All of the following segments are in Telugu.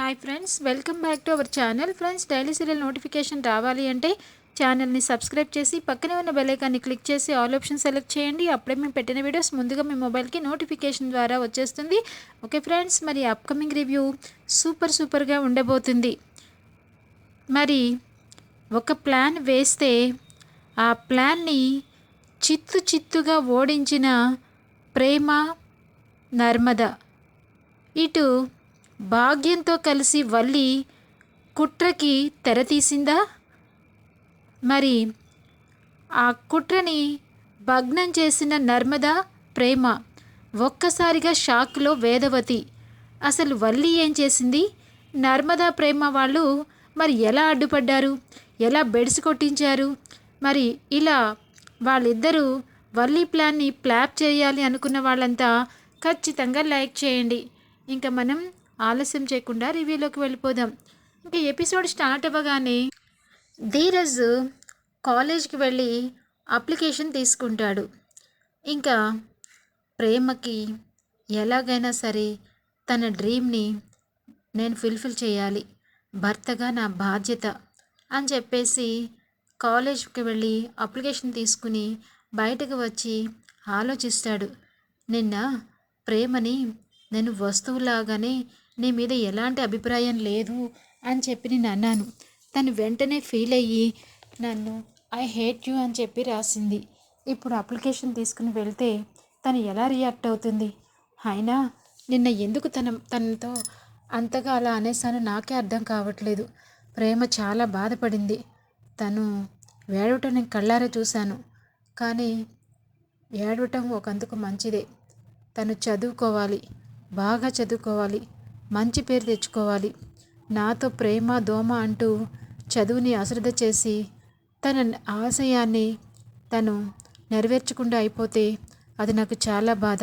Hi friends welcome back to our channel friends daily serial notification రావాలి అంటే ఛానల్ని సబ్స్క్రైబ్ చేసి పక్కనే ఉన్న బెలైకాన్ని క్లిక్ చేసి ఆల్ ఆప్షన్ సెలెక్ట్ చేయండి. అప్పుడే మేము పెట్టిన వీడియోస్ ముందుగా మీ మొబైల్కి నోటిఫికేషన్ ద్వారా వచ్చేస్తుంది. ఓకే ఫ్రెండ్స్ మరి అప్కమింగ్ రివ్యూ సూపర్ సూపర్గా ఉండబోతుంది. మరి ఒక ప్లాన్ వేస్తే ఆ ప్లాన్ని చిత్తు చిత్తుగా ఓడించిన ప్రేమ నర్మద. ఇటు భాగ్యంతో కలిసి వల్లి కుట్రకి తెరతీసిందా మరి ఆ కుట్రని భగ్నం చేసిన నర్మద ప్రేమ ఒక్కసారిగా షాక్లో వేదవతి. అసలు వల్లి ఏం చేసింది? నర్మదా ప్రేమ వాళ్ళు మరి ఎలా అడ్డుపడ్డారు? ఎలా బెడ్స్ కొట్టించారు? మరి ఇలా వాళ్ళిద్దరూ వల్లి ప్లాన్ని ప్లాప్ చేయాలి అనుకున్న వాళ్ళంతా ఖచ్చితంగా లైక్ చేయండి. ఇంకా మనం ఆలస్యం చేయకుండా రివ్యూలోకి వెళ్ళిపోదాం. ఇంకా ఎపిసోడ్ స్టార్ట్ అవ్వగానే ధీరజ్ కాలేజ్కి వెళ్ళి అప్లికేషన్ తీసుకుంటాడు. ఇంకా ప్రేమకి ఎలాగైనా సరే తన డ్రీమ్ని నేను ఫుల్ఫిల్ చేయాలి భర్తగా నా బాధ్యత అని చెప్పేసి కాలేజ్కి వెళ్ళి అప్లికేషన్ తీసుకుని బయటకు వచ్చి ఆలోచిస్తాడు. నిన్న ప్రేమని నేను వస్తువులాగానే నీ మీద ఎలాంటి అభిప్రాయం లేదు అని చెప్పి నేను అన్నాను. తను వెంటనే ఫీల్ అయ్యి నన్ను ఐ హేట్ యూ అని చెప్పి రాసింది. ఇప్పుడు అప్లికేషన్ తీసుకుని వెళ్తే తను ఎలా రియాక్ట్ అవుతుంది? అయినా నిన్న ఎందుకు తన తనతో అంతగా అలా అనేసాను నాకే అర్థం కావట్లేదు. ప్రేమ చాలా బాధపడింది. తను ఏడవటం నేను కళ్ళారా చూశాను. కానీ ఏడవటం ఒకందుకు మంచిదే. తను చదువుకోవాలి. బాగా చదువుకోవాలి. మంచి పేరు తెచ్చుకోవాలి. నాతో ప్రేమ దోమ అంటూ చదువుని అశ్రద్ధ చేసి తన ఆశయాన్ని తను నెరవేర్చకుండా అయిపోతే అది నాకు చాలా బాధ.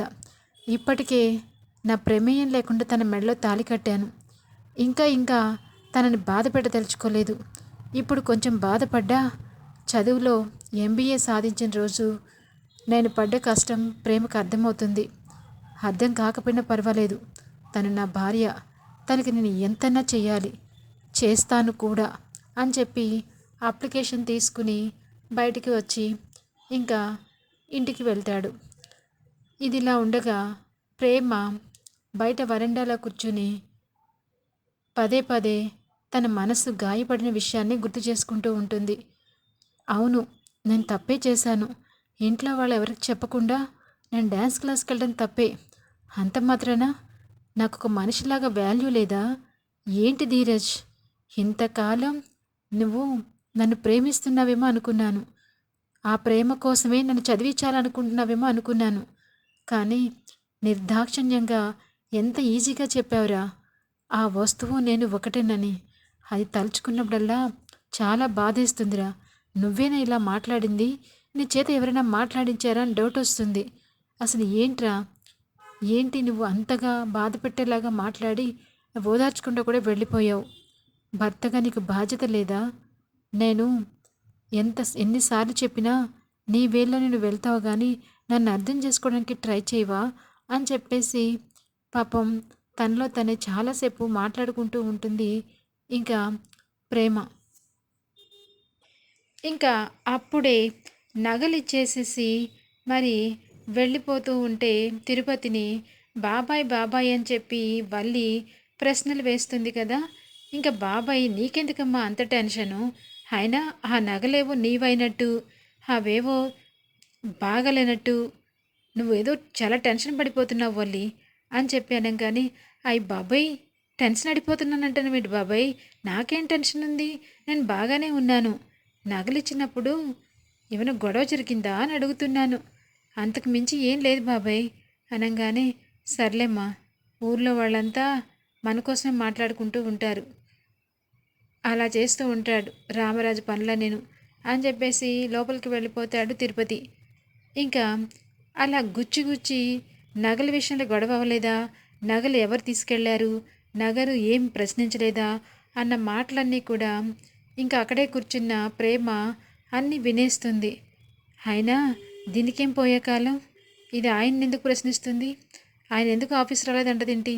ఇప్పటికే నా ప్రమేయం లేకుండా తన మెడలో తాలి కట్టాను. ఇంకా ఇంకా తనని బాధ పెట్టదలుచుకోలేదు. ఇప్పుడు కొంచెం బాధపడ్డా చదువులో ఎంబీఏ సాధించిన రోజు నేను పడ్డ కష్టం ప్రేమకు అర్థమవుతుంది. అర్థం కాకపోయినా పర్వాలేదు. తను నా భార్య. తనకి నేను ఎంతన్నా చేయాలి చేస్తాను కూడా అని చెప్పి అప్లికేషన్ తీసుకుని బయటికి వచ్చి ఇంకా ఇంటికి వెళ్తాడు. ఇదిలా ఉండగా ప్రేమ బయట వరండాలో కూర్చుని పదే పదే తన మనసు గాయపడిన విషయాన్ని గుర్తు చేసుకుంటూ ఉంటుంది. అవును నేను తప్పే చేశాను. ఇంట్లో వాళ్ళు ఎవరికి చెప్పకుండా నేను డ్యాన్స్ క్లాస్కి వెళ్ళడం తప్పే. అంత మాత్రాన? నాకు ఒక మనిషిలాగా వాల్యూ లేదా? ఏంటి ధీరజ్? ఇంతకాలం నువ్వు నన్ను ప్రేమిస్తున్నావేమో అనుకున్నాను. ఆ ప్రేమ కోసమే నన్ను చదివించాలనుకుంటున్నావేమో అనుకున్నాను. కానీ నిర్దాక్షిణ్యంగా ఎంత ఈజీగా చెప్పావురా? ఆ వస్తువు నేను ఒకటేనని. అది తలుచుకున్నప్పుడల్లా చాలా బాధేస్తుందిరా. నువ్వేనా ఇలా మాట్లాడింది? నీ చేత ఎవరైనా మాట్లాడించారా అని డౌట్ వస్తుంది. అసలు ఏంట్రా? ఏంటి నువ్వు అంతగా బాధ పెట్టేలాగా మాట్లాడి ఓదార్చకుండా కూడా వెళ్ళిపోయావు? భర్తగా నీకు బాధ్యత లేదా? నేను ఎంత ఎన్నిసార్లు చెప్పినా నీ వేలో నేను వెళ్తావు కానీ నన్ను అర్థం చేసుకోవడానికి ట్రై చేయవా? అని చెప్పేసి పాపం తనలో తనే చాలాసేపు మాట్లాడుకుంటూ ఉంటుంది ఇంకా ప్రేమ. ఇంకా అప్పుడే నగలిచ్చేసేసి మరి వెళ్ళిపోతూ ఉంటే తిరుపతిని బాబాయ్ బాబాయ్ అని చెప్పి వల్లి ప్రశ్నలు వేస్తుంది కదా. ఇంకా బాబాయ్ నీకెందుకమ్మా అంత టెన్షను? అయినా ఆ నగలేవో నీవైనట్టు అవేవో బాగలేనట్టు నువ్వేదో చాలా టెన్షన్ పడిపోతున్నావు వల్లి అని చెప్పాను కానీ అయ్యి బాబాయ్ టెన్షన్ అడిపోతున్నానంటాను మీటి బాబాయ్. నాకేం టెన్షన్ ఉంది? నేను బాగానే ఉన్నాను. నగలిచ్చినప్పుడు ఏమైనా గొడవ జరిగిందా? అని అడుగుతున్నాను. అంతకు మించి ఏం లేదు బాబాయ్. అనగానే సర్లేమ్మా ఊర్లో వాళ్ళంతా మన కోసమే మాట్లాడుకుంటూ ఉంటారు. అలా చేస్తూ ఉంటాడు రామరాజు పనుల నేను అని చెప్పేసి లోపలికి వెళ్ళిపోతాడు తిరుపతి. ఇంకా అలా గుచ్చి గుచ్చి నగల విషయంలో గొడవ అవ్వలేదా? నగలు ఎవరు తీసుకెళ్ళారు? నగరు ఏం ప్రశ్నించలేదా? అన్న మాటలన్నీ కూడా ఇంకా అక్కడే కూర్చున్న ప్రేమ అన్నీ వినేస్తుంది. అయినా దీనికేం పోయే కాలం? ఇది ఆయన ఎందుకు ప్రశ్నిస్తుంది? ఆయన ఎందుకు ఆఫీస్ రాలేదంటదేంటి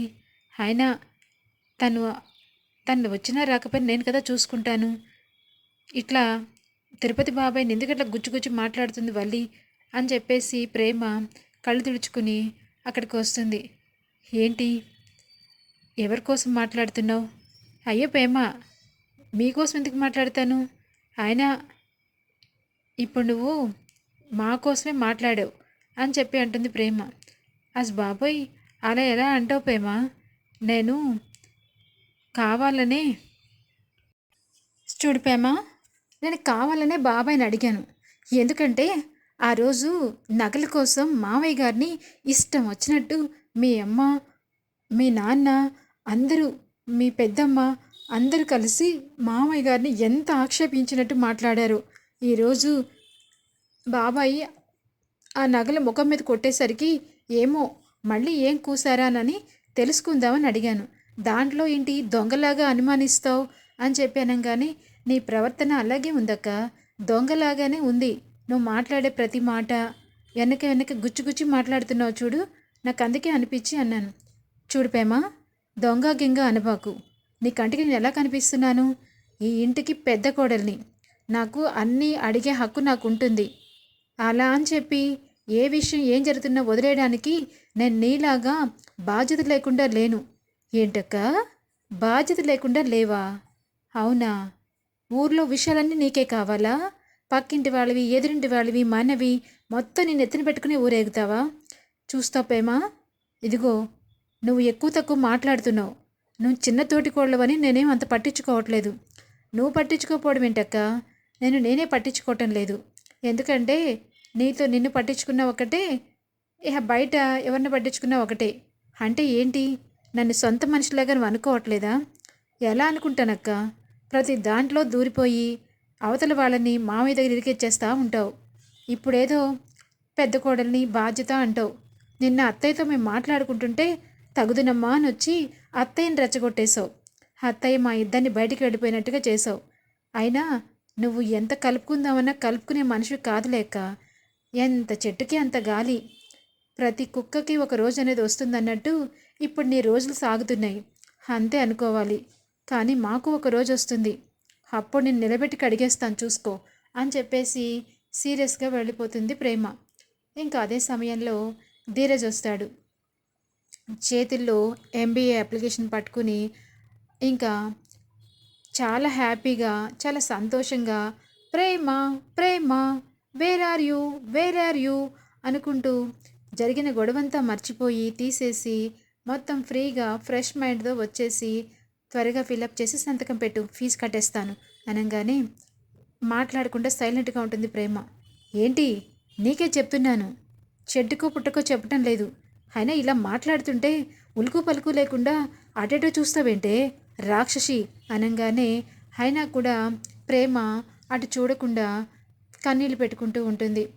ఆయన తను తను వచ్చినా రాకపోయినా నేను కదా చూసుకుంటాను. ఇట్లా తిరుపతి బాబాయ్ ఎందుకట్లా గుచ్చి గుచ్చి మాట్లాడుతుంది వల్లి అని చెప్పేసి ప్రేమ కళ్ళు తుడుచుకుని అక్కడికి వస్తుంది. ఏంటి? ఎవరి కోసం మాట్లాడుతున్నావు? అయ్యో ప్రేమ మీకోసం ఎందుకు మాట్లాడతాను? ఆయన ఇప్పుడు నువ్వు మా కోసమే మాట్లాడావు అని చెప్పి అంటుంది ప్రేమ. అస్ బాబోయ్ అలా ఎలా అంటావు ప్రేమ? నేను కావాలనే చూడు ప్రేమ నేను కావాలనే బాబాయ్ని అడిగాను. ఎందుకంటే ఆ రోజు నగల కోసం మావయ్య గారిని ఇష్టం వచ్చినట్టు మీ అమ్మ మీ నాన్న అందరూ మీ పెద్దమ్మ అందరూ కలిసి మామయ్య గారిని ఎంత ఆక్షేపించినట్టు మాట్లాడారు. ఈరోజు బాబాయి ఆ నగల ముఖం మీద కొట్టేసరికి ఏమో మళ్ళీ ఏం కూసారానని తెలుసుకుందామని అడిగాను. దాంట్లో ఏంటి దొంగలాగా అనుమానిస్తావు అని చెప్పాను కానీ నీ ప్రవర్తన అలాగే ఉందక్క. దొంగలాగానే ఉంది. నువ్వు మాట్లాడే ప్రతి మాట వెనక వెనక గుచ్చి గుచ్చి మాట్లాడుతున్నావు చూడు. నాకు అందుకే అనిపించి అన్నాను. చూడు పేమా దొంగ గింగ అనబాకు. నీ కంటికి నేను ఎలా కనిపిస్తున్నాను? ఈ ఇంటికి పెద్ద కోడల్ని. నాకు అన్నీ అడిగే హక్కు నాకు ఉంటుంది అలా అని చెప్పి ఏ విషయం ఏం జరుగుతున్నా వదిలేయడానికి నేను నీలాగా బాధ్యత లేకుండా లేను. ఏంటక్క? బాధ్యత లేకుండా లేవా? అవునా? ఊర్లో విషయాలన్నీ నీకే కావాలా? పక్కింటి వాళ్ళవి ఎదురింటి వాళ్ళవి మనవి మొత్తం నేను ఎత్తిన పెట్టుకుని ఊరేగుతావా? చూస్తావు ఇదిగో నువ్వు ఎక్కువ తక్కువ మాట్లాడుతున్నావు. నువ్వు చిన్న తోటి కోళ్ళవని నేనేం అంత పట్టించుకోవట్లేదు. నువ్వు పట్టించుకోకపోవడం ఏంటక్క? నేను నేనే పట్టించుకోవటం లేదు. ఎందుకంటే నీతో నిన్ను పట్టించుకున్న ఒకటే ఇక బయట ఎవరిని పట్టించుకున్నా ఒకటే. అంటే ఏంటి? నన్ను సొంత మనిషిలాగా నువ్వు అనుకోవట్లేదా? ఎలా అనుకుంటానక్క? ప్రతి దాంట్లో దూరిపోయి అవతల వాళ్ళని మామయ్య దగ్గర ఇరికెచ్చేస్తూ ఉంటావు. ఇప్పుడేదో పెద్ద కోడల్ని బాధ్యత అంటావు. నిన్న అత్తయ్యతో మేము మాట్లాడుకుంటుంటే తగుదునమ్మా అని వచ్చి అత్తయ్యని రెచ్చగొట్టేశావు. అత్తయ్య మా ఇద్దరిని బయటికి వెళ్ళిపోయినట్టుగా చేసావు అయినా నువ్వు ఎంత కలుపుకుందామన్నా కలుపుకునే మనిషి కాదులేక ఎంత చెట్టుకి అంత గాలి. ప్రతి కుక్కకి ఒక రోజు అనేది వస్తుందన్నట్టు ఇప్పుడు నీ రోజులు సాగుతున్నాయి. అంతే అనుకోవాలి. కానీ మాకు ఒక రోజు వస్తుంది. అప్పుడు నేను నిలబెట్టి కడిగేస్తాను చూసుకో అని చెప్పేసి సీరియస్గా వెళ్ళిపోతుంది ప్రేమ. ఇంకా అదే సమయంలో ధీరజ్ వస్తాడు. చేతుల్లో ఎంబీఏ అప్లికేషన్ పట్టుకుని ఇంకా చాలా హ్యాపీగా చాలా సంతోషంగా ప్రేమ ప్రేమ where are you where are you అనుకుంటూ జరిగిన గొడవంతా మర్చిపోయి తీసేసి మొత్తం ఫ్రీగా ఫ్రెష్ మైండ్తో వచ్చేసి త్వరగా ఫిలప్ చేసి సంతకం పెట్టు ఫీజు కట్టేస్తాను అనగానే మాట్లాడకుండా సైలెంట్గా ఉంటుంది ప్రేమ. ఏంటి? నీకే చెప్తున్నాను. చెడ్డుకో పుట్టకో చెప్పటం లేదు. అయినా ఇలా మాట్లాడుతుంటే ఉలుకు పలుకు లేకుండా అటేటో చూస్తావేంటే? రాక్షసి! అనగానే అయినా కూడా ప్రేమ అటు చూడకుండా కన్నీళ్ళు పెట్టుకుంటూ ఉంటుంది.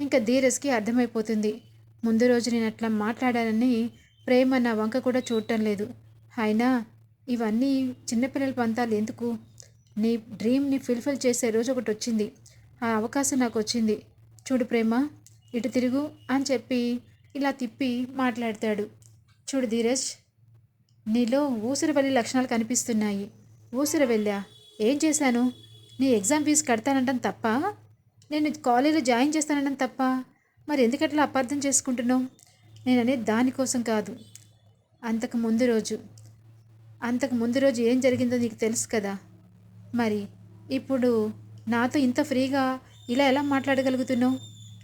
ఇంకా ధీరజ్కి అర్థమైపోతుంది. ముందు రోజు నేను అట్లా మాట్లాడానని ప్రేమ నా వంక కూడా చూడటం లేదు. అయినా ఇవన్నీ చిన్నపిల్లల పంతాలు ఎందుకు? నీ డ్రీమ్ని ఫుల్ఫిల్ చేసే రోజు ఒకటి వచ్చింది. ఆ అవకాశం నాకు వచ్చింది. చూడు ప్రేమ ఇటు తిరుగు అని చెప్పి ఇలా తిప్పి మాట్లాడతాడు. చూడు ధీరజ్ నీలో ఊసరవెల్లి లక్షణాలు కనిపిస్తున్నాయి. ఊసరవెల్లా ఏం చేశాను? నీ ఎగ్జామ్ ఫీజు కడతానంటాను తప్ప? నేను కాలేజీలో జాయిన్ చేస్తానని తప్ప మరి ఎందుకట్లా అపార్థం చేసుకుంటున్నావు? నేను అనేది దానికోసం కాదు. అంతకు ముందు రోజు. అంతకు ముందు రోజు ఏం జరిగిందో నీకు తెలుసు కదా. మరి ఇప్పుడు నాతో ఇంత ఫ్రీగా ఇలా ఎలా మాట్లాడగలుగుతున్నావు?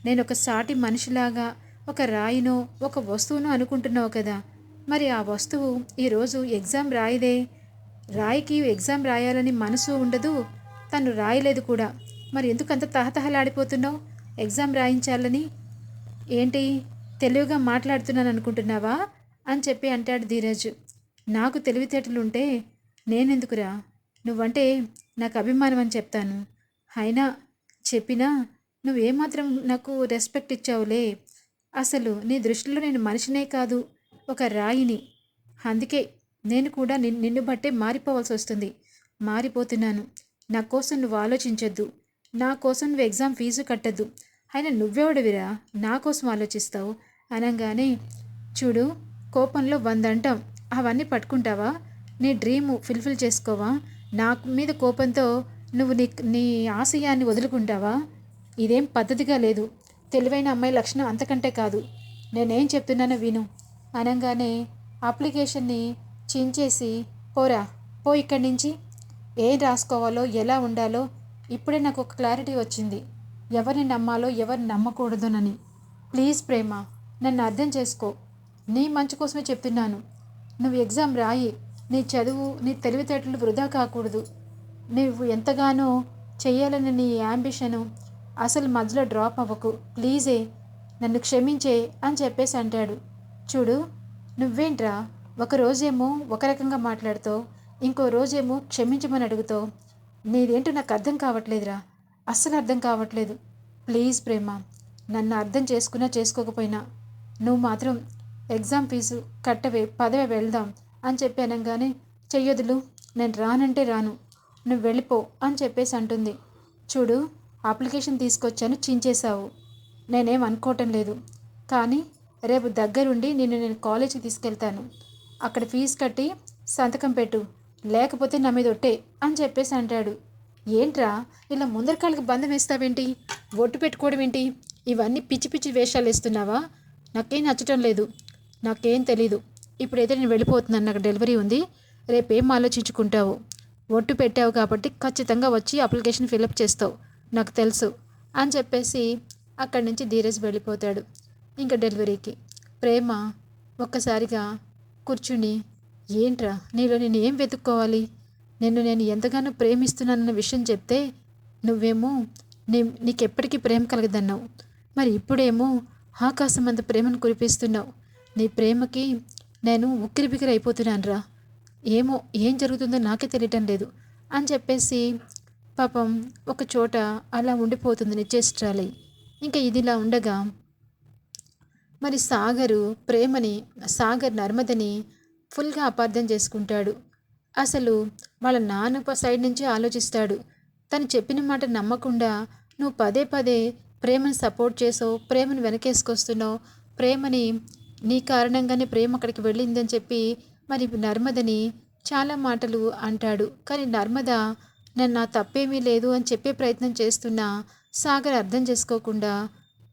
నేను ఒక సాటి మనిషిలాగా ఒక రాయినో ఒక వస్తువునో అనుకుంటున్నావు కదా. మరి ఆ వస్తువు ఈరోజు ఎగ్జామ్ రాయిదే. రాయికి ఎగ్జామ్ రాయాలని మనసు ఉండదు. తను రాయలేదు కూడా. మరి ఎందుకు అంత తహతహలాడిపోతున్నావు? ఎగ్జామ్ రాయించాలని? ఏంటి? తెలివిగా మాట్లాడుతున్నాను అనుకుంటున్నావా అని చెప్పి అంటాడు ధీరజ్. నాకు తెలివితేటలుంటే నేనెందుకురా? నువ్వంటే నాకు అభిమానం అని చెప్తాను. అయినా చెప్పినా నువ్వేమాత్రం నాకు రెస్పెక్ట్ ఇచ్చావులే. అసలు నీ దృష్టిలో నేను మనిషినే కాదు ఒక రాయిని. అందుకే నేను కూడా నిన్ నిన్ను బట్టే మారిపోవాల్సి వస్తుంది మారిపోతున్నాను. నా కోసం నువ్వు ఆలోచించొద్దు. నా కోసం నువ్వు ఎగ్జామ్ ఫీజు కట్టద్దు. అయినా నువ్వెవడవిరా నా కోసం ఆలోచిస్తావు? అనగానే చూడు కోపంలో వంద అంటాం అవన్నీ పట్టుకుంటావా? నీ డ్రీమ్ ఫుల్ఫిల్ చేసుకోవా? నా మీద కోపంతో నువ్వు నీ నీ ఆశయాన్ని వదులుకుంటావా? ఇదేం పద్ధతిగా లేదు. తెలివైన అమ్మాయి లక్షణం అంతకంటే కాదు. నేనేం చెప్తున్నానో విను. అనగానే అప్లికేషన్ని చించేసి పోరా పో ఇక్కడి నుంచి ఏం రాసుకోవాలో ఎలా ఉండాలో ఇప్పుడే నాకు ఒక క్లారిటీ వచ్చింది. ఎవరిని నమ్మాలో ఎవరిని నమ్మకూడదునని. ప్లీజ్ ప్రేమ నన్ను అర్థం చేసుకో. నీ మంచి కోసమే చెప్తున్నాను. నువ్వు ఎగ్జామ్ రాయి. నీ చదువు నీ తెలివితేటలు వృధా కాకూడదు. నువ్వు ఎంతగానో చెయ్యాలని నీ యాంబిషను అసలు మధ్యలో డ్రాప్ అవ్వకు. ప్లీజే నన్ను క్షమించే అని చెప్పేసి అంటాడు. చూడు నువ్వేంట్రా? ఒక రోజేమో ఒక రకంగా మాట్లాడుతావు ఇంకో రోజేమో క్షమించమని అడుగుతావు నీదేంటో నాకు అర్థం కావట్లేదురా. అస్సలు అర్థం కావట్లేదు. ప్లీజ్ ప్రేమ నన్ను అర్థం చేసుకున్నా చేసుకోకపోయినా నువ్వు మాత్రం ఎగ్జామ్ ఫీజు కట్టవే పదవే వెళ్దాం అని చెప్పి అనగానే చెయ్యొదులు నేను రానంటే రాను నువ్వు వెళ్ళిపో అని చెప్పేసి అంటుంది. చూడు అప్లికేషన్ తీసుకొచ్చాను చించేశావు. నేనేం అనుకోవటం లేదు. కానీ రేపు దగ్గరుండి నిన్ను నేను కాలేజీకి తీసుకెళ్తాను. అక్కడ ఫీజు కట్టి సంతకం పెట్టు. లేకపోతే నా మీద ఒట్టే అని చెప్పేసి అంటాడు. ఏంట్రా ఇలా ముందరకాళ్ళకి బంధం వేస్తావేంటి? ఒట్టు పెట్టుకోవడం ఏంటి? ఇవన్నీ పిచ్చి పిచ్చి వేషాలు వేస్తున్నావా? నాకేం నచ్చటం లేదు. నాకేం తెలీదు. ఇప్పుడైతే నేను వెళ్ళిపోతున్నాను. నాకు డెలివరీ ఉంది. రేపేం ఆలోచించుకుంటావు? ఒట్టు పెట్టావు కాబట్టి ఖచ్చితంగా వచ్చి అప్లికేషన్ ఫిలప్ చేస్తావు. నాకు తెలుసు అని చెప్పేసి అక్కడి నుంచి ధీరజ్ వెళ్ళిపోతాడు. ఇంకా డెలివరీకి. ప్రేమ ఒక్కసారిగా కూర్చుని ఏంట్రా? నీలో నేను ఏం వెతుక్కోవాలి? నిన్ను నేను ఎంతగానో ప్రేమిస్తున్నానన్న విషయం చెప్తే నువ్వేమో నీ నీకెప్పటికీ ప్రేమ కలగదన్నావు. మరి ఇప్పుడేమో ఆకాశం అంత ప్రేమను కురిపిస్తున్నావు. నీ ప్రేమకి నేను ఉక్కిరి బిక్కిరి అయిపోతున్నానురా. ఏమో ఏం జరుగుతుందో నాకే తెలియటం లేదు అని చెప్పేసి పాపం ఒక చోట అలా ఉండిపోతుంది నిశ్చేష్ట్రాలి ఇంకా ఇదిలా ఉండగా మరి సాగరు ప్రేమని సాగర్ నర్మదని ఫుల్గా అపార్థం చేసుకుంటాడు. అసలు వాళ్ళ నాన్న సైడ్ నుంచి ఆలోచిస్తాడు. తను చెప్పిన మాట నమ్మకుండా నువ్వు పదే పదే ప్రేమని సపోర్ట్ చేసావు ప్రేమను వెనకేసుకొస్తున్నావు. ప్రేమని నీ కారణంగానే ప్రేమ అక్కడికి వెళ్ళిందని చెప్పి మరి నర్మదని చాలా మాటలు అంటాడు. కానీ నర్మద నన్ను నా తప్పేమీ లేదు అని చెప్పే ప్రయత్నం చేస్తున్నా సాగర్ అర్థం చేసుకోకుండా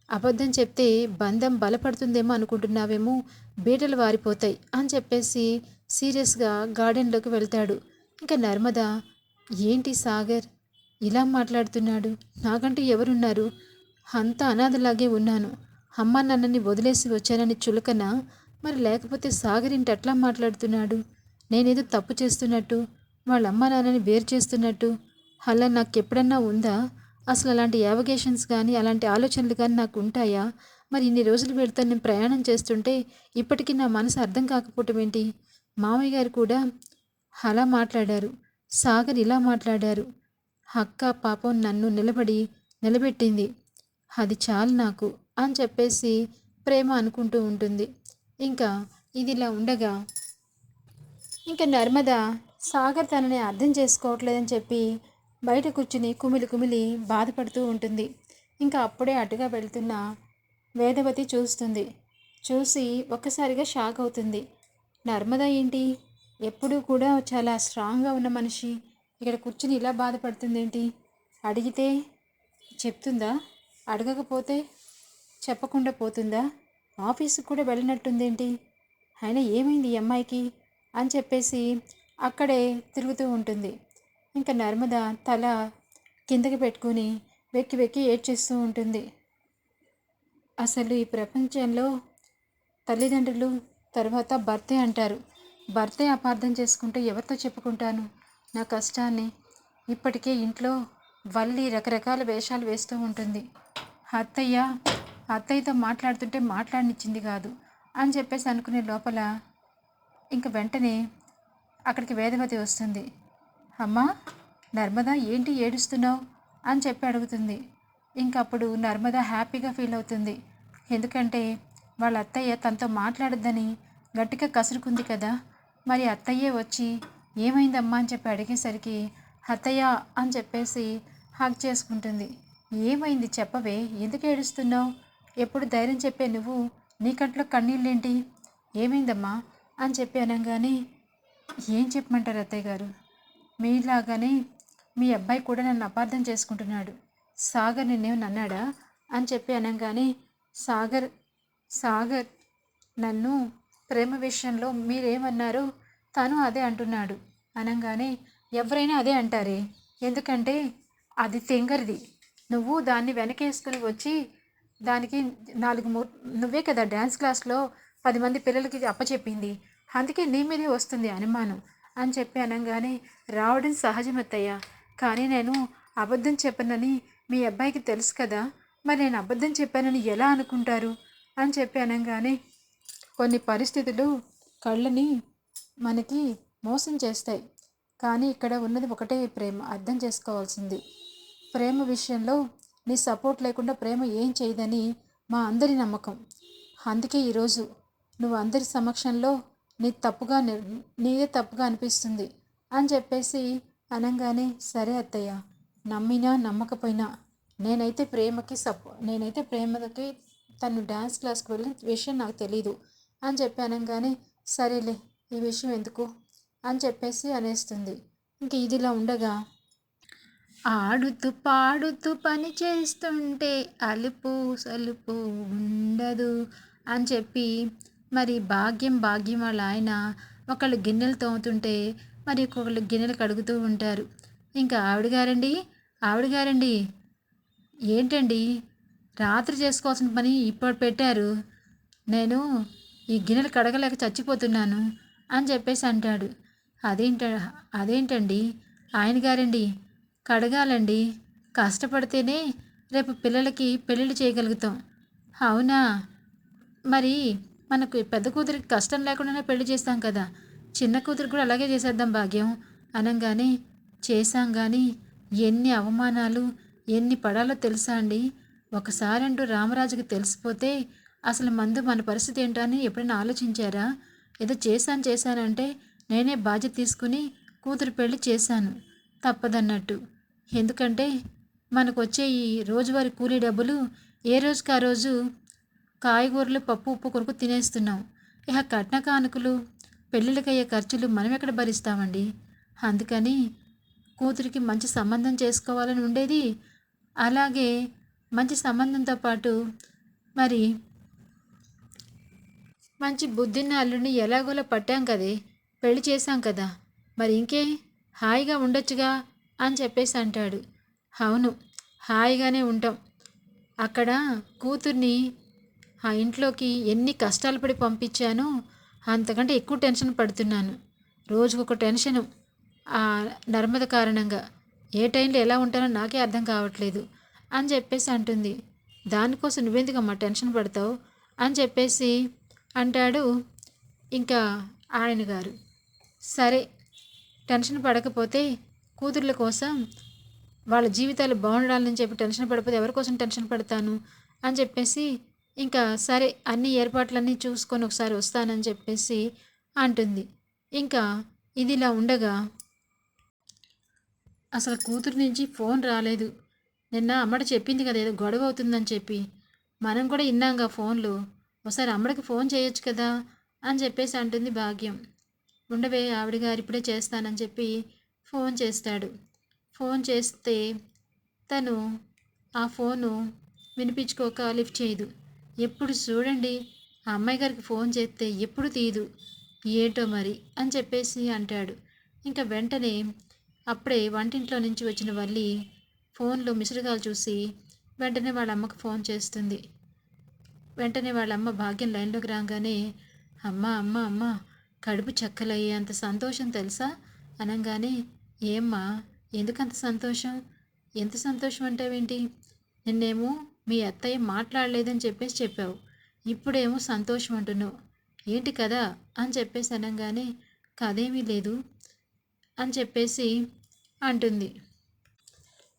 అబద్ధం చెప్తే బంధం బలపడుతుందేమో అనుకుంటున్నావేమో బీటలు వారిపోతాయి అని చెప్పేసి సీరియస్గా గార్డెన్లోకి వెళ్తాడు. ఇంకా నర్మద ఏంటి సాగర్? ఇలా మాట్లాడుతున్నాడు? నాకంటూ ఎవరున్నారు? అంత అనాథలాగే ఉన్నాను. అమ్మ నన్నని వదిలేసి వచ్చానని చులకన మరి లేకపోతే సాగర్ ఇంటి అట్లా మాట్లాడుతున్నాడు? నేనేదో తప్పు చేస్తున్నట్టు వాళ్ళ అమ్మ నాన్నని వేరు చేస్తున్నట్టు అలా నాకు ఎప్పుడన్నా ఉందా? అసలు అలాంటి యావగేషన్స్ కానీ అలాంటి ఆలోచనలు కానీ నాకు ఉంటాయా? మరి ఇన్ని రోజులు పెడితే నేను ప్రయాణం చేస్తుంటే ఇప్పటికీ నా మనసు అర్థం కాకపోవటం ఏంటి? మామయ్య గారు కూడా అలా మాట్లాడారు. సాగర్ ఇలా మాట్లాడారు. అక్క పాపం నన్ను నిలబడి నిలబెట్టింది. అది చాలు నాకు అని చెప్పేసి ప్రేమ అనుకుంటూ ఉంటుంది. ఇంకా ఇది ఇలా ఉండగా ఇంకా నర్మద సాగర్ తనని అర్థం చేసుకోవట్లేదని చెప్పి బయట కూర్చుని కుమిలి కుమిలి బాధపడుతూ ఉంటుంది. ఇంకా అప్పుడే అటుగా వెళ్తున్న వేదవతి చూస్తుంది. చూసి ఒక్కసారిగా షాక్ అవుతుంది. నర్మద ఏంటి? ఎప్పుడూ కూడా చాలా స్ట్రాంగ్గా ఉన్న మనిషి. ఇక్కడ కూర్చుని ఇలా బాధపడుతుంది ఏంటి అడిగితే చెప్తుందా? అడగకపోతే చెప్పకుండా పోతుందా? ఆఫీస్కి కూడా వెళ్ళినట్టుందేంటి? అయినా ఏమైంది ఈ అమ్మాయికి? అని చెప్పేసి అక్కడే తిరుగుతూ ఉంటుంది. ఇంకా నర్మద తల కిందకి పెట్టుకుని వెక్కి వెక్కి ఏడ్చేస్తూ ఉంటుంది. అసలు ఈ ప్రపంచంలో తల్లిదండ్రులు తర్వాత భర్తే అంటారు. భర్తే అపార్థం చేసుకుంటే ఎవరితో చెప్పుకుంటాను? నా కష్టాన్ని ఇప్పటికే ఇంట్లో వల్లి రకరకాల వేషాలు వేస్తూ ఉంటుంది. అత్తయ్య అత్తయ్యతో మాట్లాడుతుంటే మాట్లాడనిచ్చింది కాదు అని చెప్పేసి అనుకునే లోపల ఇంక వెంటనే అక్కడికి వేదవతి వస్తుంది. అమ్మా నర్మదా ఏంటి ఏడుస్తున్నావు? అని చెప్పి అడుగుతుంది. ఇంకప్పుడు నర్మద హ్యాపీగా ఫీల్ అవుతుంది. ఎందుకంటే వాళ్ళ అత్తయ్య తనతో మాట్లాడద్దని గట్టిగా కసురుకుంది కదా. మరి అత్తయ్యే వచ్చి ఏమైందమ్మా అని చెప్పి అడిగేసరికి అత్తయ్య అని చెప్పేసి హక్ చేసుకుంటుంది. ఏమైంది చెప్పవే ఎందుకు ఏడుస్తున్నావు? ఎప్పుడు ధైర్యం చెప్పే నువ్వు నీ కంట్లో కన్నీళ్ళేంటి? ఏమైందమ్మా? అని చెప్పి అనగానే ఏం చెప్పమంటారు అత్తయ్య గారు? మీలాగానే మీ అబ్బాయి కూడా నన్ను అపార్థం చేసుకుంటున్నాడు. సాగర్ నిన్నేమో నన్నాడా? అని చెప్పి అనగానే సాగర్ సాగర్ నన్ను ప్రేమ విషయంలో మీరేమన్నారో తను అదే అంటున్నాడు. అనగానే ఎవరైనా అదే అంటారే? ఎందుకంటే అది తెంగరిది. నువ్వు దాన్ని వెనకేసుకుని వచ్చి దానికి నాలుగు మూ నువ్వే కదా డ్యాన్స్ క్లాస్లో పది మంది పిల్లలకి అప్పచెప్పింది. అందుకే నీ మీదే వస్తుంది అనుమానం. అని చెప్పి అనగానే రావడం సహజమత్తయ్య కానీ నేను అబద్ధం చెప్పనని మీ అబ్బాయికి తెలుసు కదా. మరి నేను అబద్ధం చెప్పానని ఎలా అనుకుంటారు? అని చెప్పి అనగానే కొన్ని పరిస్థితులు కళ్ళని మనకి మోసం చేస్తాయి. కానీ ఇక్కడ ఉన్నది ఒకటే ప్రేమ. అర్థం చేసుకోవాల్సింది. ప్రేమ విషయంలో నీ సపోర్ట్ లేకుండా ప్రేమ ఏం చేయదని మా అందరి నమ్మకం. అందుకే ఈరోజు నువ్వు అందరి సమక్షంలో నీ తప్పుగా నీదే తప్పుగా అనిపిస్తుంది అని చెప్పేసి అనగానే సరే అత్తయ్య నమ్మినా నమ్మకపోయినా నేనైతే ప్రేమకి సపో నేనైతే ప్రేమకి తను డ్యాన్స్ క్లాస్కి వెళ్ళిన విషయం నాకు తెలీదు అని చెప్పి అనగానే సరేలే ఈ విషయం ఎందుకు? అని చెప్పేసి అనేస్తుంది. ఇంక ఇదిలా ఉండగా ఆడుతూ పాడుతూ పని చేస్తుంటే అలుపు సలుపు ఉండదు అని చెప్పి మరి భాగ్యం భాగ్యం వాళ్ళ ఆయన ఒకళ్ళు గిన్నెలు తోముతుంటే మరి ఒకళ్ళు గిన్నెలు కడుగుతూ ఉంటారు. ఇంకా ఆవిడ గారండి? ఆవిడ గారండి? ఏంటండి? రాత్రి చేసుకోవాల్సిన పని ఇప్పుడు పెట్టారు. నేను ఈ గిన్నెలు కడగలేక చచ్చిపోతున్నాను అని చెప్పేసి అంటాడు. అదేంట అదేంటండి? ఆయన గారండి కడగాలండి. కష్టపడితేనే రేపు పిల్లలకి పెళ్ళిళ్ళు చేయగలుగుతాం. అవునా? మరి మనకు పెద్ద కూతురికి కష్టం లేకుండానే పెళ్ళి చేస్తాం కదా. చిన్న కూతురికి కూడా అలాగే చేసేద్దాం భాగ్యం. అనగానే చేశాం కానీ ఎన్ని అవమానాలు ఎన్ని పడాలో తెలుసా అండి. ఒకసారి అంటూ రామరాజుకి తెలిసిపోతే అసలు మందు మన పరిస్థితి ఏంటో అని ఎప్పుడైనా ఆలోచించారా? ఏదో చేశాను చేశానంటే నేనే బాధ్యత తీసుకుని కూతురు పెళ్ళి చేశాను. తప్పదన్నట్టు. ఎందుకంటే మనకు వచ్చే ఈ రోజువారీ కూలీ డబ్బులు ఏ రోజుకి ఆ రోజు కాయగూరలు పప్పు ఉప్పు కొరకు తినేస్తున్నాం ఇక కట్న కానుకలు పెళ్ళిళ్ళకయ్యే ఖర్చులు మనం ఎక్కడ భరిస్తామండి? అందుకని కూతురికి మంచి సంబంధం చేసుకోవాలని ఉండేది. అలాగే మంచి సంబంధంతో పాటు మరి మంచి బుద్ధిన్న అల్లుడిని ఎలాగోలా పట్టాం కదే పెళ్ళి చేశాం కదా మరి ఇంకే హాయిగా ఉండొచ్చుగా అని చెప్పేసి అంటాడు. అవును హాయిగానే ఉంటాం. అక్కడ కూతుర్ని ఆ ఇంట్లోకి ఎన్ని కష్టాలు పడి పంపించానో అంతకంటే ఎక్కువ టెన్షన్ పడుతున్నాను. రోజుకొక టెన్షను ఆ నర్మద కారణంగా. ఏ టైంలో ఎలా ఉంటానో నాకే అర్థం కావట్లేదు అని చెప్పేసి అంటుంది. దానికోసం నువ్వెందుకమ్మా టెన్షన్ పడతావు అని చెప్పేసి అంటాడు ఇంకా ఆయన గారు. సరే టెన్షన్ పడకపోతే కూతుర్ల కోసం వాళ్ళ జీవితాలు బాగుండాలని చెప్పి టెన్షన్ పడిపోతే ఎవరి కోసం టెన్షన్ పడతాను అని చెప్పేసి ఇంకా సరే అన్ని ఏర్పాట్లన్నీ చూసుకొని ఒకసారి వస్తానని చెప్పేసి అంటుంది. ఇంకా ఇదిలా ఉండగా అసలు కూతురు నుంచి ఫోన్ రాలేదు. నిన్న అమ్మడ చెప్పింది కదా ఏదో గొడవ అవుతుందని చెప్పి. మనం కూడా ఇన్నాంగా ఫోన్లో. ఒకసారి అమ్మడికి ఫోన్ చేయొచ్చు కదా అని చెప్పేసి అంటుంది భాగ్యం. ఉండవే ఆవిడ గారు ఇప్పుడే చేస్తానని చెప్పి ఫోన్ చేస్తాడు. ఫోన్ చేస్తే తను ఆ ఫోను వినిపించుకోక లిఫ్ట్ చేయదు. ఎప్పుడు చూడండి. ఆ అమ్మాయి గారికి ఫోన్ చేస్తే ఎప్పుడు తీయదు ఏంటో మరి? అని చెప్పేసి అంటాడు. ఇంకా వెంటనే అప్పుడే వంటింట్లో నుంచి వచ్చిన వల్లి ఫోన్లో మిస్డ్ చూసి వెంటనే వాళ్ళ అమ్మకు ఫోన్ చేస్తుంది. వెంటనే వాళ్ళ అమ్మ భాగ్యం లైన్లోకి రాగానే అమ్మ అమ్మ అమ్మ కడుపు చక్కలయ్యేంత సంతోషం తెలుసా? అనగానే ఏమ్మా ఎందుకంత సంతోషం? ఎంత సంతోషం అంటావేంటి? నిన్నేమో మీ అత్తయ్య మాట్లాడలేదని చెప్పేసి చెప్పావు. ఇప్పుడేమో సంతోషం అంటున్నావు. ఏంటి కదా అని చెప్పేసి అనగానే కదేమీ లేదు అని చెప్పేసి అంటుంది.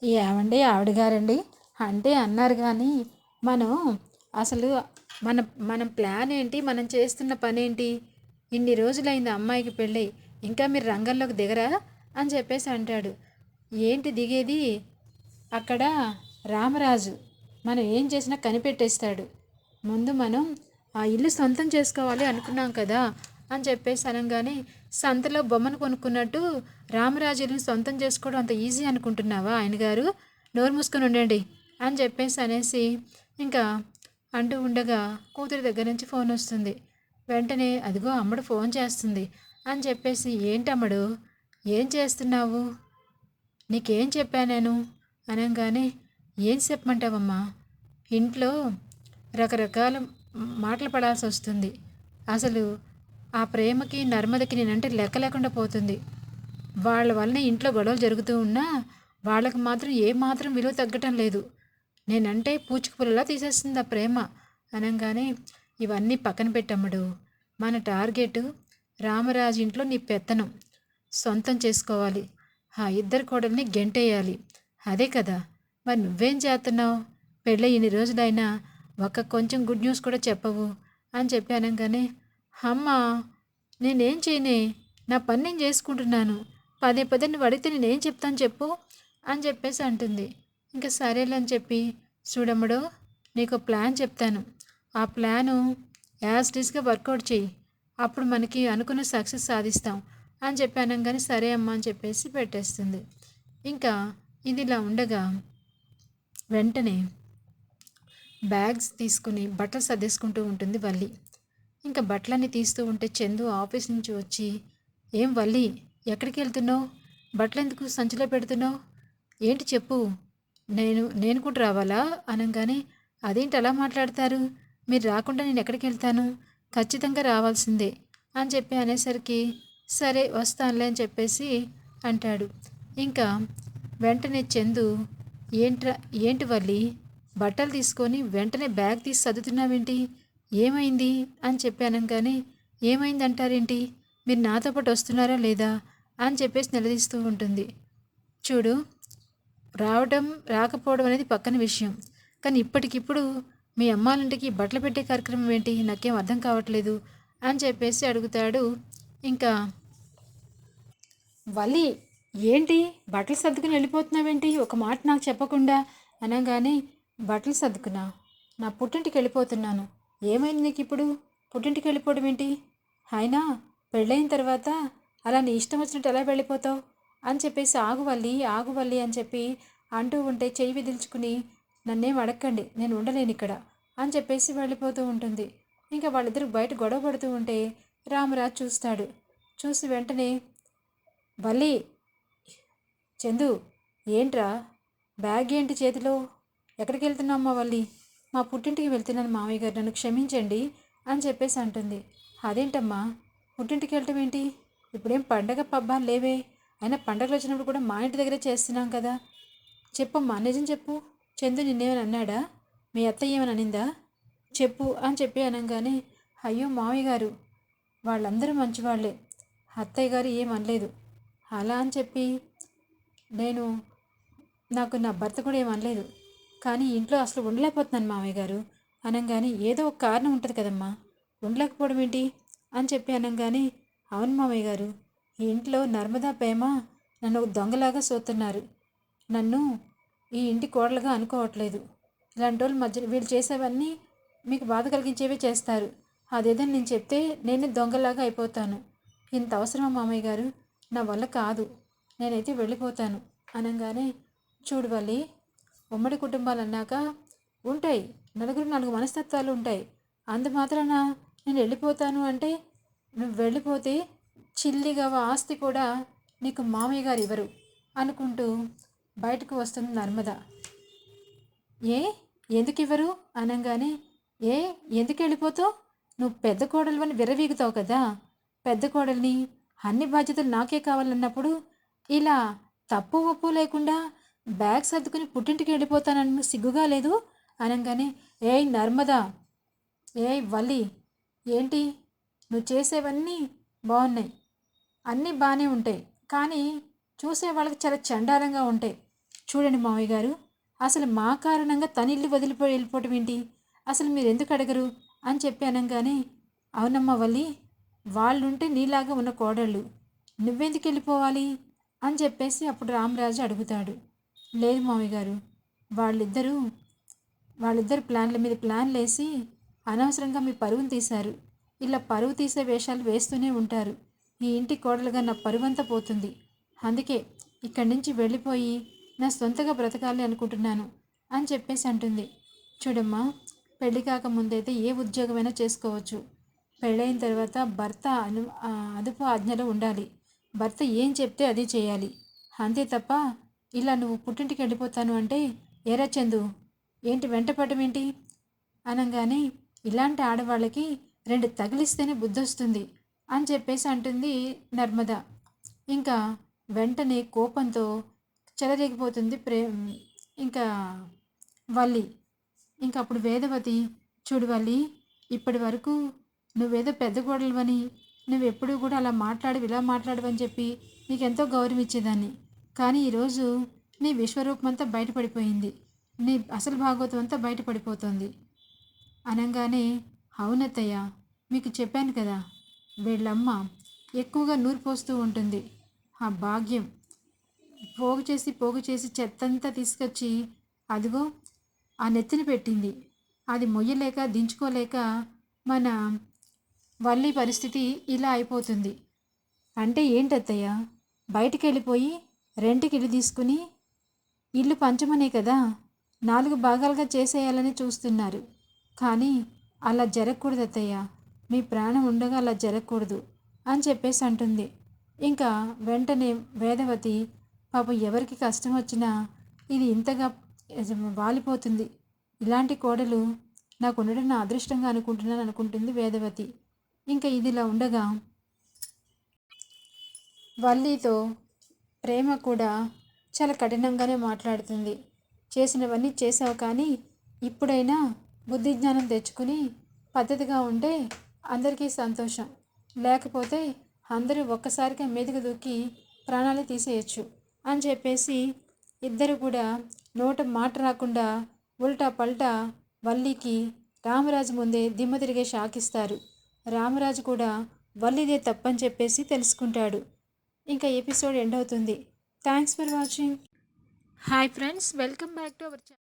ఏమండి ఆవిడ గారండి? అంటే అన్నారు కానీ మనం అసలు మన మన ప్లాన్ ఏంటి? మనం చేస్తున్న పని ఏంటి ఇన్ని రోజులైంది అమ్మాయికి పెళ్ళి ఇంకా మీరు రంగంలోకి దిగరా? అని చెప్పేసి అంటాడు. ఏంటి దిగేది? అక్కడ రామరాజు. మనం ఏం చేసినా కనిపెట్టేస్తాడు. ముందు మనం ఆ ఇల్లు సొంతం చేసుకోవాలి అనుకున్నాం కదా అని చెప్పేసి అనగానే సంతలో బొమ్మను కొనుక్కున్నట్టు రామరాజులను సొంతం చేసుకోవడం అంత ఈజీ అనుకుంటున్నావా ఆయన గారు నోరు మూసుకొని ఉండండి అని చెప్పేసి అనేసి ఇంకా అంటూ ఉండగా కూతురి దగ్గర నుంచి ఫోన్ వస్తుంది. వెంటనే అదిగో అమ్మడు ఫోన్ చేస్తుంది అని చెప్పేసి ఏంటమ్మడు ఏం చేస్తున్నావు? నీకేం చెప్పా నేను? అనగానే ఏం చెప్పమంటావమ్మా? ఇంట్లో రకరకాల మాటలు పడాల్సి వస్తుంది. అసలు ఆ ప్రేమకి నర్మదకి నేనంటే లెక్క లేకుండా పోతుంది. వాళ్ళ వల్లనే ఇంట్లో గొడవలు జరుగుతూ ఉన్నా వాళ్ళకి మాత్రం ఏమాత్రం విలువ తగ్గటం లేదు. నేనంటే పూచుకుపుల్లలా తీసేస్తుంది ఆ ప్రేమ. అనగానే ఇవన్నీ పక్కన పెట్టమ్మడు. మన టార్గెట్ రామరాజు ఇంట్లో నీ పెత్తనం. సొంతం చేసుకోవాలి. ఆ ఇద్దరు కోడల్ని గెంటేయాలి. అదే కదా. మరి నువ్వేం చేస్తున్నావు? పెళ్ళి ఇన్ని రోజులైనా ఒక కొంచెం గుడ్ న్యూస్ కూడా చెప్పవు అని చెప్పి అనగానే అమ్మా నేనేం చేయనే? నా పని నేను చేసుకుంటున్నాను. పదే పదే నువ్వు అడిగితే నేనేం చెప్తాను చెప్పు అని చెప్పేసి అంటుంది. ఇంకా సరేలే అని చెప్పి చూడమ్మడు నీకు ప్లాన్ చెప్తాను. ఆ ప్లాను యాజ్ వర్కౌట్ చేయి. అప్పుడు మనకి అనుకున్న సక్సెస్ సాధిస్తాం అని చెప్పి అనగానే సరే అమ్మా అని చెప్పేసి పెట్టేస్తుంది. ఇంకా ఇది ఇలా ఉండగా వెంటనే బ్యాగ్స్ తీసుకుని బట్టలు సర్దేసుకుంటూ ఉంటుంది వల్లి. ఇంకా బట్టలన్నీ తీస్తూ ఉంటే చందు ఆఫీస్ నుంచి వచ్చి ఏం వల్లి ఎక్కడికి వెళ్తున్నావు? బట్టలు ఎందుకు సంచిలో పెడుతున్నావు? ఏంటి చెప్పు. నేను నేను కూడా రావాలా? అనగానే అదేంటి అలా మాట్లాడతారు? మీరు రాకుండా నేను ఎక్కడికి వెళ్తాను? ఖచ్చితంగా రావాల్సిందే. అని చెప్పి అనేసరికి సరే వస్తానులే అని చెప్పేసి అంటాడు. ఇంకా వెంటనే చందు ఏంట్రా ఏంటి వల్లి? బట్టలు తీసుకొని వెంటనే బ్యాగ్ తీసి చదువుతున్నావేంటి ఏమైంది? అని చెప్పాను కానీ ఏమైంది అంటారేంటి మీరు నాతో పాటు వస్తున్నారా లేదా? అని చెప్పేసి నిలదీస్తూ ఉంటుంది. చూడు రావడం రాకపోవడం అనేది పక్కన విషయం. కానీ ఇప్పటికిప్పుడు మీ అమ్మాలింటికి బట్టలు పెట్టే కార్యక్రమం ఏంటి? నాకేం అర్థం కావట్లేదు అని చెప్పేసి అడుగుతాడు. ఇంకా వలి ఏంటి? బట్టలు సర్దుకుని వెళ్ళిపోతున్నావేంటి? ఒక మాట నాకు చెప్పకుండా అనగానే బట్టలు సర్దుకున్నా. నా పుట్టింటికి వెళ్ళిపోతున్నాను. ఏమైంది నీకు ఇప్పుడు? పుట్టింటికి వెళ్ళిపోవడం ఏంటి? అయినా పెళ్ళైన తర్వాత అలా నీ ఇష్టం వచ్చినట్టు ఎలా వెళ్ళిపోతావు? అని చెప్పేసి ఆగువల్లి ఆగువల్లి అని చెప్పి అంటూ ఉంటే చెయ్యి విదిల్చుకుని నన్నేం అడగండి నేను ఉండలేను ఇక్కడ అని చెప్పేసి వెళ్ళిపోతూ ఉంటుంది. ఇంకా వాళ్ళిద్దరు బయట గొడవ పడుతూ ఉంటే రామరాజు చూస్తాడు. చూసి వెంటనే వల్లి చందు ఏంట్రా? బ్యాగ్ ఏంటి చేతిలో? ఎక్కడికి వెళ్తున్నామ్మా వల్లి? మా పుట్టింటికి వెళ్తున్నాను మామయ్య గారు నన్ను క్షమించండి అని చెప్పేసి అంటుంది. అదేంటమ్మా? పుట్టింటికి వెళ్ళటం ఏంటి? ఇప్పుడేం పండగ పబ్బాలు లేవే. అయినా పండగలు వచ్చినప్పుడు కూడా మా ఇంటి దగ్గరే చేస్తున్నాం కదా. చెప్పమ్మా నిజం చెప్పు. చందు నిన్నేమని అన్నాడా? మీ అత్తయ్య ఏమని అనిందా? చెప్పు అని చెప్పి అనగానే అయ్యో మామయ్య గారు వాళ్ళందరూ మంచివాళ్ళే. అత్తయ్య గారు ఏమనలేదు అలా అని చెప్పి నేను నాకు నా భర్త కూడా ఏమనలేదు కానీ ఇంట్లో అసలు ఉండలేకపోతున్నాను మామయ్య గారు. అనగానే ఏదో ఒక కారణం ఉంటుంది కదమ్మా. ఉండలేకపోవడం ఏంటి? అని చెప్పి అనగానే అవును మామయ్య గారు ఈ ఇంట్లో నర్మదా ప్రేమ నన్ను ఒక దొంగలాగా సోతున్నారు నన్ను ఈ ఇంటి కోడలుగా అనుకోవట్లేదు. ఇలాంటి రోజులు మధ్య వీళ్ళు చేసేవన్నీ మీకు బాధ కలిగించేవే చేస్తారు. అదేదని నేను చెప్తే నేనే దొంగలాగా అయిపోతాను. ఇంత అవసరమా మామయ్య గారు? నా వల్ల కాదు. నేనైతే వెళ్ళిపోతాను. అనగానే చూడు వల్లి ఉమ్మడి కుటుంబాలు అన్నాక ఉంటాయి. నలుగురు నాలుగు మనస్తత్వాలు ఉంటాయి. అందు మాత్రాన నేను వెళ్ళిపోతాను అంటే నువ్వు వెళ్ళిపోతే చిల్లిగా ఆస్తి కూడా నీకు మామయ్య గారు ఇవ్వరు అనుకుంటూ బయటకు వస్తుంది నర్మద. ఏ? ఎందుకు ఇవ్వరు? అనగానే ఏ? ఎందుకు వెళ్ళిపోతావు? నువ్వు పెద్ద కోడలు అని విర్రవీగుతావు కదా. పెద్ద కోడల్ని అన్ని బాధ్యతలు నాకే కావాలన్నప్పుడు ఇలా తప్పు ఒప్పు లేకుండా బ్యాగ్ సర్దుకుని పుట్టింటికి వెళ్ళిపోతానని సిగ్గుగా లేదు? అనగానే ఏయ్ నర్మదా! ఏయ్ వల్లి! ఏంటి? నువ్వు చేసేవన్నీ బాగున్నాయి అన్నీ బాగానే ఉంటాయి. కానీ చూసే వాళ్ళకి చాలా చండాలంగా ఉంటాయి. చూడండి మామయ్య గారు అసలు మా కారణంగా తన ఇల్లు వదిలిపోయి వెళ్ళిపోవటం ఏంటి? అసలు మీరు ఎందుకు అడగరు? అని చెప్పి అనగానే అవునమ్మా వల్లి వాళ్ళుంటే నీలాగా ఉన్న కోడళ్ళు. నువ్వెందుకు వెళ్ళిపోవాలి? అని చెప్పేసి అప్పుడు రామరాజు అడుగుతాడు. లేదు మామయ్య గారు వాళ్ళిద్దరూ వాళ్ళిద్దరు ప్లాన్ల మీద ప్లాన్లు వేసి అనవసరంగా మీ పరువును తీశారు. ఇలా పరువు తీసే వేషాలు వేస్తూనే ఉంటారు. ఈ ఇంటి కోడలుగా నా పరువంతా పోతుంది. అందుకే ఇక్కడి నుంచి వెళ్ళిపోయి నా సొంతగా బ్రతకాలి అనుకుంటున్నాను అని చెప్పేసి అంటుంది. చూడమ్మా పెళ్ళి కాకముందైతే ఏ ఉద్యోగమైనా చేసుకోవచ్చు. పెళ్ళైన తర్వాత భర్త అను అదుపు ఆజ్ఞలో ఉండాలి. భర్త ఏం చెప్తే అది చేయాలి. అంతే తప్ప ఇలా నువ్వు పుట్టింటికి వెళ్ళిపోతాను అంటే ఏరా చందు? ఏంటి వెంటపడడం ఏంటి? అనగానే ఇలాంటి ఆడవాళ్ళకి రెండు తగిలిస్తేనే బుద్ధి వస్తుంది అని చెప్పేసి అంటుంది నర్మద. ఇంకా వెంటనే కోపంతో చెలరేగిపోతుంది ప్రే ఇంకా వల్లి. ఇంకా అప్పుడు వేదవతి చూడు వల్లి ఇప్పటి వరకు నువ్వేదో పెద్ద గోడలవని నువ్వు ఎప్పుడూ కూడా అలా మాట్లాడి ఇలా మాట్లాడవని చెప్పి నీకెంతో గౌరవం ఇచ్చేదాన్ని. కానీ ఈరోజు నీ విశ్వరూపం అంతా బయటపడిపోయింది. నీ అసలు భాగవతం అంతా బయటపడిపోతుంది. అనగానే అవునత్తయ్య మీకు చెప్పాను కదా వీళ్ళమ్మ ఎక్కువగా నూరు పోస్తూ ఉంటుంది. ఆ భాగ్యం. పోగు చేసి పోగు చేసి చెత్తంతా తీసుకొచ్చి అదిగో ఆ నెత్తిని పెట్టింది. అది మొయ్యలేక దించుకోలేక మన వల్లి పరిస్థితి ఇలా అయిపోతుంది. అంటే ఏంటత్తయ్య? బయటికి వెళ్ళిపోయి రెంట్కి ఇల్లు తీసుకుని ఇల్లు పంచమనే కదా? నాలుగు భాగాలుగా చేసేయాలని చూస్తున్నారు. కానీ అలా జరగకూడదు అత్తయ్య మీ ప్రాణం ఉండగా అలా జరగకూడదు అని చెప్పేసి అంటుంది. ఇంకా వెంటనే వేదవతి పాపం ఎవరికి కష్టం వచ్చినా ఇది ఇంతగా వాలిపోతుంది. ఇలాంటి కోడలు నాకు ఉండడం నా అదృష్టంగా అనుకుంటున్నాను అనుకుంటుంది వేదవతి. ఇంకా ఇదిలా ఉండగా వల్లీతో ప్రేమ కూడా చాలా కఠినంగానే మాట్లాడుతుంది. చేసినవన్నీ చేసావు కానీ ఇప్పుడైనా బుద్ధి జ్ఞానం తెచ్చుకుని పద్ధతిగా ఉంటే అందరికీ సంతోషం. లేకపోతే అందరూ ఒక్కసారిగా మీదకి దూకి ప్రాణాలు తీసేయచ్చు అని చెప్పేసి ఇద్దరు కూడా నోట మాట రాకుండా ఉల్టా పల్టా వల్లికి రామరాజు ముందే దిమ్మ తిరిగే షాకిస్తారు రామరాజు కూడా వల్లిదే తప్పని చెప్పేసి తెలుసుకుంటాడు. ఇంకా ఎపిసోడ్ ఎండ్ అవుతుంది. Thanks for watching. Hi friends welcome back to our channel